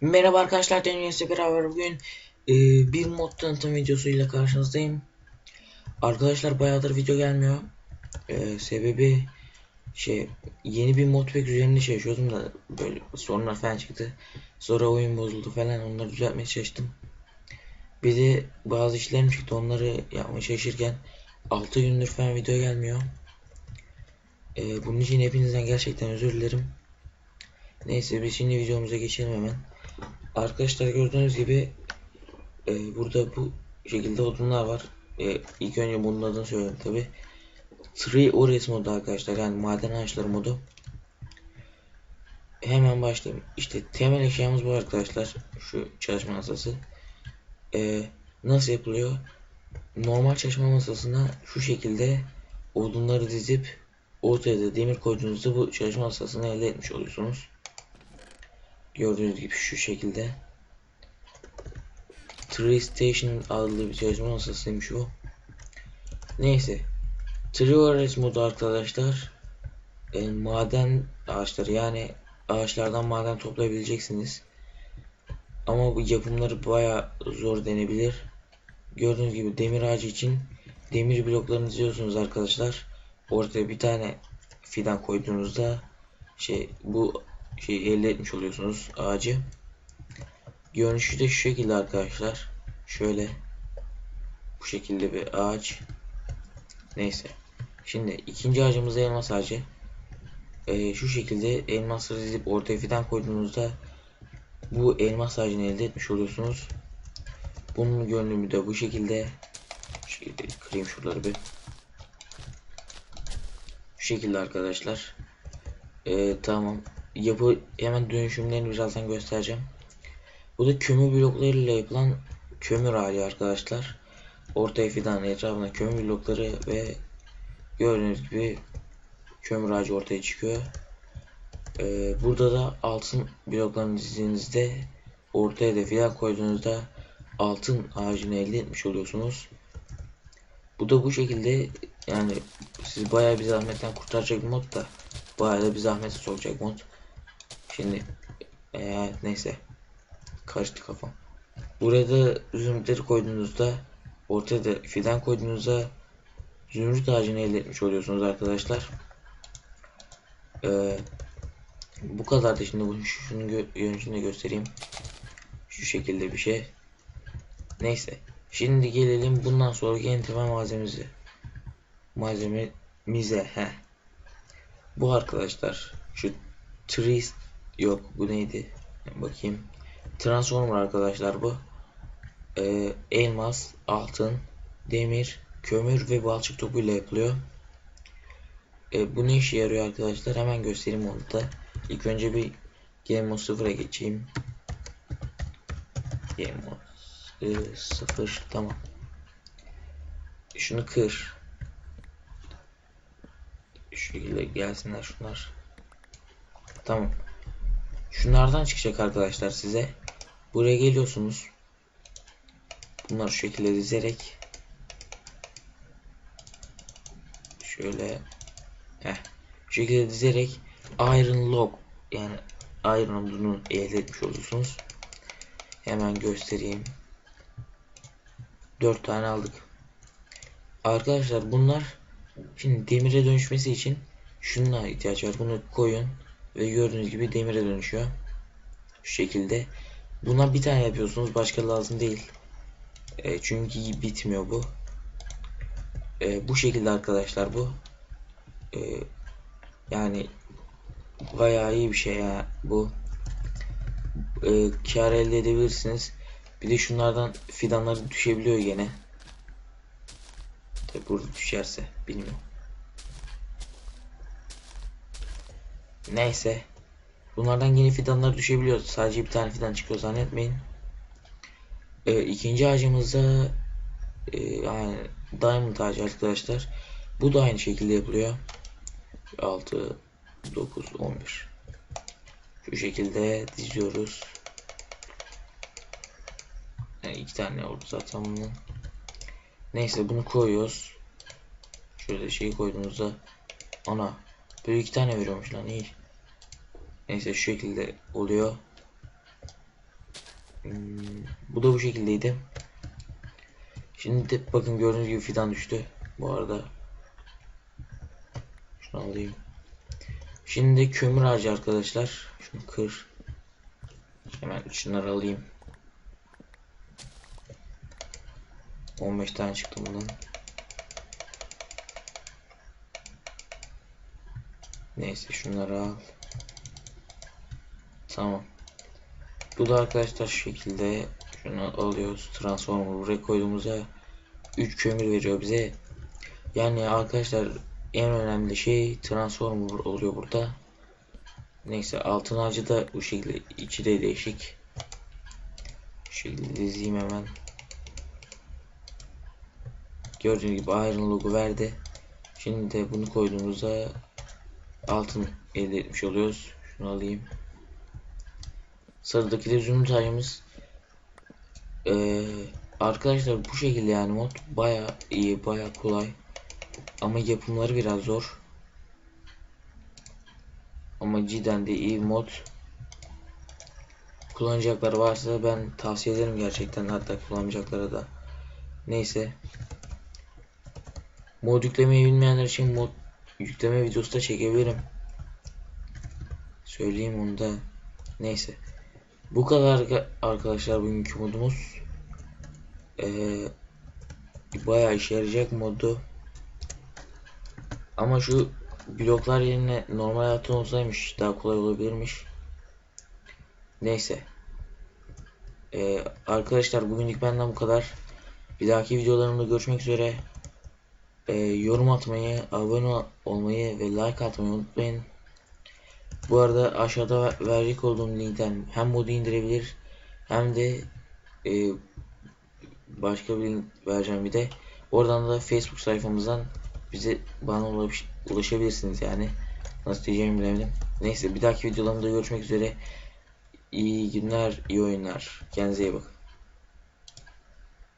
Merhaba arkadaşlar, Deniz'le beraber bugün e, bir mod tanıtım videosuyla karşınızdayım. Arkadaşlar bayağıdır video gelmiyor. E, sebebi şey yeni bir modpack üzerinde çalışıyordum da böyle sorunlar falan çıktı. Sonra oyun bozuldu falan onları düzeltmeye çalıştım. Bir de bazı işlerim çıktı onları yapmaya çalışırken 6 gündür falan video gelmiyor. E, bunun için hepinizden gerçekten özür dilerim. Neyse biz şimdi videomuza geçelim hemen. Arkadaşlar gördüğünüz gibi e, burada bu şekilde odunlar var. E, ilk önce bunun adını söyleyeyim tabi. Tree Ores modu arkadaşlar yani maden ağaçları modu. Hemen başlayayım. İşte temel eşyamız bu arkadaşlar. Şu çalışma masası. E, nasıl yapılıyor? Normal çalışma masasına şu şekilde odunları dizip ortaya da demir koyduğunuzda bu çalışma masasını elde etmiş oluyorsunuz. Gördüğünüz gibi şu şekilde. Tree Station adlı bir çalışma masasıymış bu. Neyse. Triores modu arkadaşlar. E, maden ağaçları yani ağaçlardan maden toplayabileceksiniz. Ama bu yapımları baya zor denebilir. Gördüğünüz gibi demir ağacı için demir bloklarını diziyorsunuz arkadaşlar. Ortaya bir tane fidan koyduğunuzda şey bu şey elde etmiş oluyorsunuz ağacı. Görünüşü de şu şekilde arkadaşlar. Şöyle bu şekilde bir ağaç. Neyse. Şimdi ikinci ağacımız elmas ağacı. Ee, şu şekilde elmasları dizip ortaya fidan koyduğunuzda bu elmas ağacını elde etmiş oluyorsunuz. Bunun görünümü de bu şekilde. Şekilde kırayım şuraları bir. Şu şekilde arkadaşlar. Ee, tamam yapı hemen dönüşümlerini birazdan göstereceğim. Bu da kömür bloklarıyla yapılan kömür hali arkadaşlar. Ortaya fidan etrafına kömür blokları ve gördüğünüz gibi kömür ağacı ortaya çıkıyor. Ee, burada da altın bloklarını dizdiğinizde ortaya da fidan koyduğunuzda altın ağacını elde etmiş oluyorsunuz. Bu da bu şekilde yani siz bayağı bir zahmetten kurtaracak mod da bayağı da bir zahmete sokacak mod. Şimdi ee, neyse karıştı kafam. Burada zümrütleri koyduğunuzda ortaya da fidan koyduğunuzda zümrüt ağacını elde etmiş oluyorsunuz arkadaşlar. Ee, bu kadar da şimdi bunu şunu gö yönünü göstereyim. Şu şekilde bir şey. Neyse. Şimdi gelelim bundan sonraki en temel malzememize. Malzememize. He. Bu arkadaşlar şu trees Yok bu neydi? Bakayım. Transformer arkadaşlar bu. Ee, elmas, altın, demir, kömür ve balçık topuyla yapılıyor. Ee, bu ne işe yarıyor arkadaşlar? Hemen göstereyim onu da. İlk önce bir Game Mode 0'a geçeyim. Game Mode e, 0 tamam. Şunu kır. Şu şekilde gelsinler şunlar. Tamam. Şunlardan çıkacak arkadaşlar size. Buraya geliyorsunuz. Bunları şu şekilde dizerek şöyle heh, şu şekilde dizerek iron log yani iron odunu elde etmiş oluyorsunuz. Hemen göstereyim. 4 tane aldık. Arkadaşlar bunlar şimdi demire dönüşmesi için şununla ihtiyaç var. Bunu koyun ve gördüğünüz gibi demire dönüşüyor. Şu şekilde. Buna bir tane yapıyorsunuz. Başka lazım değil. E, çünkü bitmiyor bu. E, bu şekilde arkadaşlar bu. E, yani bayağı iyi bir şey ya bu. E, kar elde edebilirsiniz. Bir de şunlardan fidanları düşebiliyor gene. Tabi burada düşerse bilmiyorum. Neyse. Bunlardan yeni fidanlar düşebiliyor. Sadece bir tane fidan çıkıyor zannetmeyin. Ee, ikinci ağacımızda e, yani diamond ağacı arkadaşlar. Bu da aynı şekilde yapılıyor. 6 9 11 şu şekilde diziyoruz. Yani iki tane oldu zaten bunun. Neyse bunu koyuyoruz. Şöyle şey koyduğumuzda ana Böyle iki tane veriyormuş lan iyi. Neyse şu şekilde oluyor. Hmm, bu da bu şekildeydi. Şimdi de bakın gördüğünüz gibi fidan düştü. Bu arada şunu alayım. Şimdi kömür ağacı arkadaşlar. Şunu kır. Hemen şunları alayım. 15 tane çıktı bundan. Neyse şunları al. Tamam. Bu da arkadaşlar şu şekilde şunu alıyoruz. Transformer buraya koyduğumuzda 3 kömür veriyor bize. Yani arkadaşlar en önemli şey transformer oluyor burada. Neyse altın ağacı da bu şekilde içi de değişik. Şu şekilde dizeyim hemen. Gördüğünüz gibi Iron logo verdi. Şimdi de bunu koyduğumuzda altın elde etmiş oluyoruz. Şunu alayım. Sıradaki de zümrüt ağacımız. Ee, arkadaşlar bu şekilde yani mod baya iyi baya kolay. Ama yapımları biraz zor. Ama cidden de iyi mod. Kullanacaklar varsa ben tavsiye ederim gerçekten hatta kullanmayacaklara da. Neyse. Mod yüklemeyi bilmeyenler için mod yükleme videosu da çekebilirim. Söyleyeyim onu da. Neyse. Bu kadar arkadaşlar bugünkü modumuz. Ee, bayağı işe yarayacak modu. Ama şu bloklar yerine normal hayatın olsaymış daha kolay olabilirmiş. Neyse. Ee, arkadaşlar bugünlük benden bu kadar. Bir dahaki videolarımda görüşmek üzere. Ee, yorum atmayı, abone olmayı ve like atmayı unutmayın. Bu arada aşağıda verecek olduğum linkten hem modu indirebilir hem de e, başka bir link vereceğim bir de. Oradan da Facebook sayfamızdan bize bana ulaş, ulaşabilirsiniz yani. Nasıl diyeceğimi bilemedim. Neyse bir dahaki videolarımda görüşmek üzere. İyi günler, iyi oyunlar. Kendinize iyi bakın.